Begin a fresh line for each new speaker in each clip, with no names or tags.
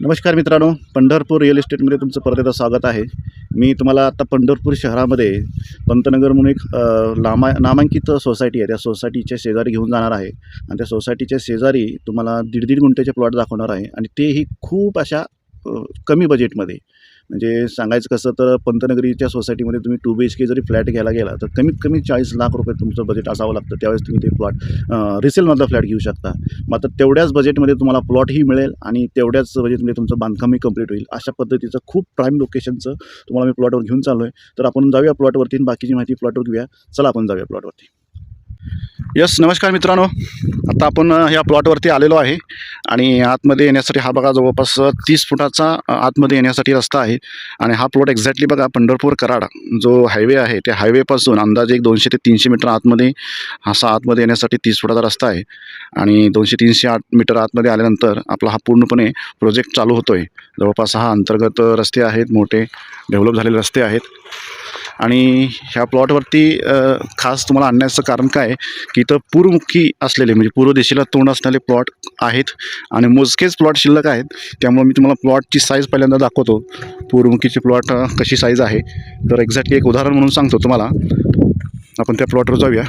नमस्कार मित्रांनो पंढरपूर रिअल इस्टेटमध्ये तुमचं परत एकदा स्वागत आहे. मी तुम्हाला आता पंढरपूर शहरामध्ये पंतनगर म्हणून एक लामा नामांकित सोसायटी आहे. त्या सोसायटीच्या शेजारी घेऊन जाणार आहे. आणि त्या सोसायटीच्या शेजारी तुम्हाला दीड दीड गुंठ्याचे प्लॉट दाखवणार आहे. आणि तेही खूप अशा कमी बजेटमध्ये म्हणजे सांगायचं कसं तर पंतनगरीच्या सोसायटीमध्ये तुम्ही टू बी एच के जरी फ्लॅट घ्यायला गेला तर कमीत कमी चाळीस लाख रुपये तुमचं बजेट असावं लागतं. त्यावेळेस तुम्ही ते प्लॉट रिसेलमधला फ्लॅट घेऊ शकता. मात्र तेवढ्याच बजेटमध्ये तुम्हाला प्लॉटही मिळेल आणि तेवढ्याच बजेटमध्ये तुमचं बांधकामही कंप्लीट होईल. अशा पद्धतीचं खूप प्राईम लोकेशनचं तुम्हाला मी प्लॉटवर घेऊन चाललो आहे तर आपण जाऊया प्लॉटवरती आणि बाकीची माहिती प्लॉटवर घेऊया. चला आपण जाऊया प्लॉटवरती यस नमस्कार मित्रांनो. आता आपण ह्या प्लॉटवरती आलेलो आहे आणि आतमध्ये येण्यासाठी हा बघा जवळपास तीस फुटाचा आतमध्ये येण्यासाठी रस्ता आहे. आणि हा प्लॉट एक्झॅक्टली बघा पंढरपूर कराड जो हायवे आहे त्या हायवेपासून अंदाजे एक दोनशे ते तीनशे मीटर आतमध्ये असा आतमध्ये येण्यासाठी तीस फुटाचा रस्ता आहे. आणि दोनशे तीनशे आठ मीटर आतमध्ये आल्यानंतर आपला हा पूर्णपणे प्रोजेक्ट चालू होतो आहे जवळपास हा अंतर्गत रस्ते आहेत मोठे डेव्हलप झालेले रस्ते आहेत. आणि ह्या प्लॉटवरती खास तुम्हाला आणण्याचं कारण काय? आहे की इथं पूर्वमुखी असलेले म्हणजे पूर्व दिशेला तोंड असणारे प्लॉट आहेत आणि मोजकेच प्लॉट शिल्लक आहेत. त्यामुळे मी तुम्हाला प्लॉटची साईज पहिल्यांदा दाखवतो. पूर्वमुखीची प्लॉट कशी साईज आहे? तर एक्झॅक्टली एक उदाहरण म्हणून सांगतो तुम्हाला. आपण त्या प्लॉटवर जाऊया.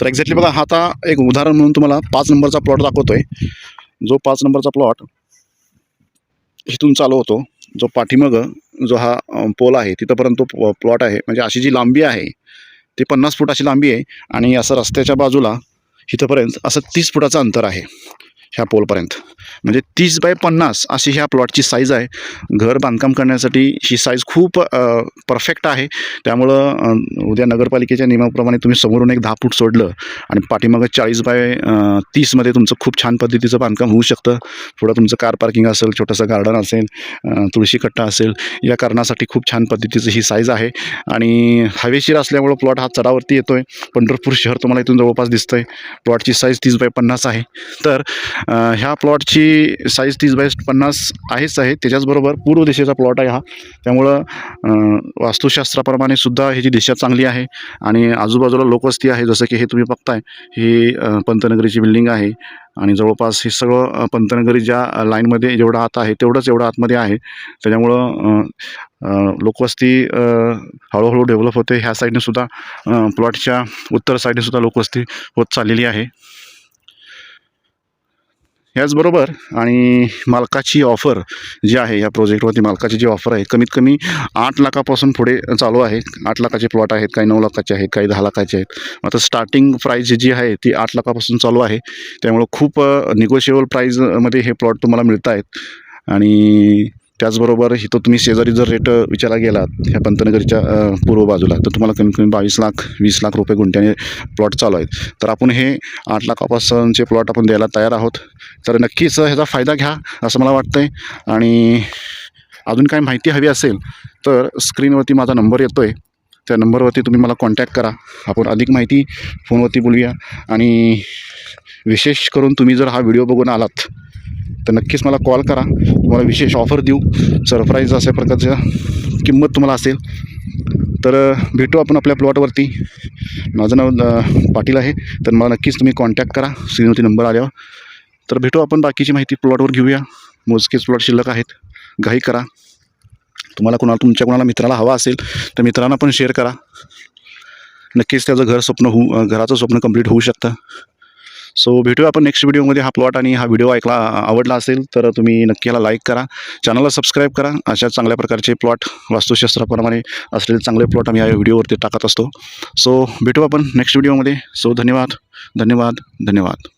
तर एक्झॅक्टली बघा हा आता एक उदाहरण म्हणून तुम्हाला पाच नंबरचा प्लॉट दाखवतो आहे जो पाच नंबरचा प्लॉट इथून चालू होतो जो पाठीमागं जो हा पोल आहे तिथंपर्यंत तो प्लॉट आहे. म्हणजे अशी जी लांबी आहे ती पन्नास फूट अशी लांबी आहे आणि असं रस्त्याच्या बाजूला इथंपर्यंत असं तीस फुटाचं अंतर आहे. ह्या पोलपर्यंत. म्हणजे तीस बाय पन्नास अशी ह्या प्लॉटची साईज आहे. घर बांधकाम करण्यासाठी ही साईज खूप परफेक्ट आहे. त्यामुळं उद्या नगरपालिकेच्या नियमाप्रमाणे तुम्ही समोरून एक दहा फूट सोडलं आणि पाठीमागं चाळीस बाय तीसमध्ये तुमचं खूप छान पद्धतीचं बांधकाम होऊ शकतं. पुढं तुमचं कार पार्किंग असेल छोटंसं गार्डन असेल तुळशी कट्टा असेल या कारणासाठी खूप छान पद्धतीचं ही साईज आहे. आणि हवेशीर असल्यामुळं प्लॉट हा चढावरती येतो आहे पंढरपूर शहर तुम्हाला इथून जवळपास दिसतं आहे प्लॉटची साईज तीस बाय पन्नास आहे. तर ह्या प्लॉटची साईज तीस बाय पन्नास आहेच आहे. त्याच्याचबरोबर पूर्व दिशेचा प्लॉट आहे हा. त्यामुळं वास्तुशास्त्राप्रमाणे सुद्धा ह्याची दिशा चांगली आहे आणि आजूबाजूला लोकवस्ती आहे जसं की हे तुम्ही बघताय ही पंतनगरीची बिल्डिंग आहे आणि जवळपास हे सगळं पंतनगरी ज्या लाईनमध्ये जेवढं आत आहे तेवढंच एवढं आतमध्ये आहे. त्याच्यामुळं लोकवस्ती हळूहळू डेव्हलप होते. ह्या साईडने सुद्धा प्लॉटच्या उत्तर साईडने सुद्धा लोकवस्ती होत चाललेली आहे. याचबरोबर आणि मालकाची ऑफर जी आहे या प्रोजेक्टवरती मालकाची जी ऑफर आहे कमीत कमी आठ लाखापासून पुढे चालू आहे. आठ लाखाचे प्लॉट आहेत काही नऊ लाखाचे आहेत काही दहा लाखाचे आहेत. आता स्टार्टिंग प्राईज जी आहे ती आठ लाखापासून चालू आहे. त्यामुळं खूप निगोशिएबल प्राईजमध्ये हे प्लॉट तुम्हाला मिळत आहेत आणि त्याचबरोबर इथं तुम्ही शेजारी जर रेट विचारायला गेलात ह्या पंतनगरच्या पूर्व बाजूला तर तुम्हाला कमीत कमी बावीस लाख वीस लाख रुपये गुंठ्याने प्लॉट चालू आहेत. तर आपण हे आठ लाखापासूनचे प्लॉट आपण द्यायला तयार आहोत. तर नक्कीच ह्याचा फायदा घ्या असं मला वाटतं आहे आणि अजून काय माहिती हवी असेल तर स्क्रीनवरती माझा नंबर येतो आहे त्या नंबरवरती तुम्ही मला कॉन्टॅक्ट करा. आपण अधिक माहिती फोनवरती बोलूया. आणि विशेष करून तुम्ही जर हा व्हिडिओ बघून आलात तर नक्कीच मला कॉल करा. तुम्हाला विशेष ऑफर देऊ. सरप्राईज अशा प्रकारच्या किंमत तुम्हाला असेल. तर भेटू आपण आपल्या प्लॉटवरती माझं नाव पाटील आहे. तर मला नक्कीच तुम्ही कॉन्टॅक्ट करा. श्रीमती नंबर आल्यावर. तर भेटू आपण बाकीची माहिती प्लॉटवर घेऊया. मोजकेच प्लॉट शिल्लक आहेत. घाई करा. तुम्हाला कुणाला तुमच्या कुणाला मित्राला हवा असेल तर मित्रांना पण शेअर करा. नक्कीच त्याचं घर स्वप्न होऊ घराचं स्वप्न कंप्लीट होऊ शकतं. सो भेटूया आपण नेक्स्ट व्हिडिओमध्ये हा प्लॉट आणि हा व्हिडिओ ऐकला आवडला असेल तर तुम्ही नक्की याला लाईक करा. चॅनलला सबस्क्राईब करा. अशा चांगल्या प्रकारचे प्लॉट वास्तुशास्त्राप्रमाणे असलेले चांगले प्लॉट आम्ही या व्हिडिओवरती टाकत असतो. सो भेटू आपण नेक्स्ट व्हिडिओमध्ये सो धन्यवाद. धन्यवाद. धन्यवाद.